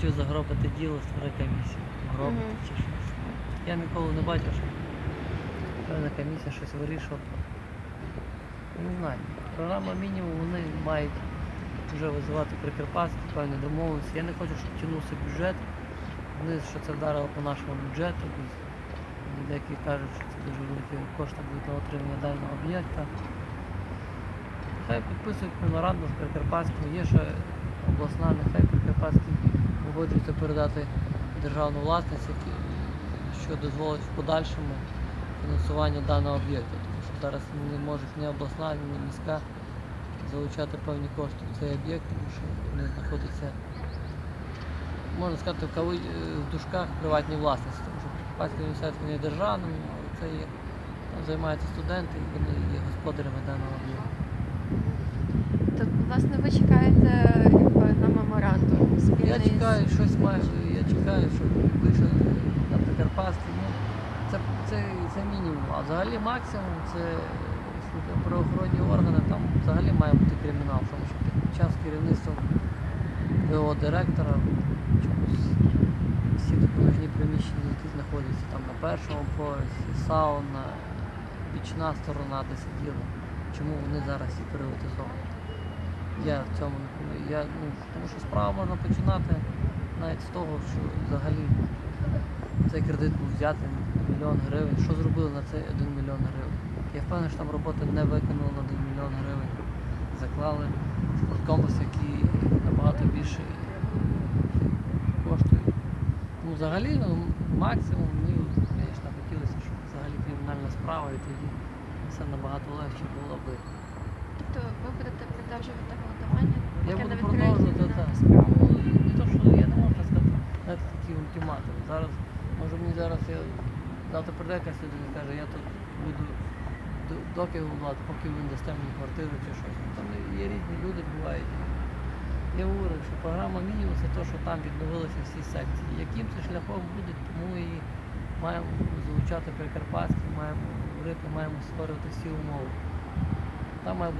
хочу загробити діло, створи комісію. Гробити Мгм. чи щось. Я ніколи не бачив, що певна комісія щось вирішувала. Не знаю. Програма мінімум вони мають вже визивати Прикарпатські, певні домовленості. Я не хочу, щоб тягнувся бюджет. Вони що це вдарило по нашому бюджету. Деякі кажуть, що це дуже великі кошти будуть на отримання даного об'єкта. Хай підписують меморандум з Прикарпатським. Є ще обласна, нехай Прикарпатський погоджується передати державну власність, що дозволить в подальшому фінансування даного об'єкту. Тому що зараз не можуть ні обласна, ні міська залучати певні кошти в цей об'єкт, тому що вони знаходяться, можна сказати, в, кави... в дужках приватній власності, тому що Прикарпатський університет він є державним, але це є, там займаються студенти і вони є господарями даного об'єкту. Власне, ви чекаєте якби, на меморандум спільний Я з- чекаю, щось маю, я чекаю, щоб вийшов на Прикарпатський. Ну, це, це, це мінімум. А взагалі максимум це правоохоронні органи, там взагалі має бути кримінал, тому що під час керівництва його директора чомусь всі допоміжні приміщення, які знаходяться там на першому поверсі, сауна, бічна сторона, де сиділи. Чому вони зараз всі приватизовані? Я в цьому. Я, ну, тому що справа можна починати навіть з того, що взагалі цей кредит був взятий мільйон гривень. Що зробили на цей 1 мільйон гривень? Я впевнений, що там роботи не виконали на 1 мільйон гривень. Заклали спорткомплекс, який набагато більше коштує. Ну, взагалі, ну, максимум мені, звісно, хотілося, щоб взагалі кримінальна справа і тоді все набагато легше було би. Тобто ви будете продовжувати голосування, Я буду продовжувати так. Ну, не то, що я не можу сказати, знаєте, такі ультиматуми. Зараз, може мені зараз я завтра прийде якась людина і каже, я тут буду до- доки влад, поки ви не дасте мені квартиру чи щось. Ну, Там є різні люди бувають. Я говорю, що програма мінімум це те, що там відновилися всі секції. Яким це шляхом буде, тому і маємо залучати Прикарпатський, маємо говорити, маємо створювати всі умови. Там має бути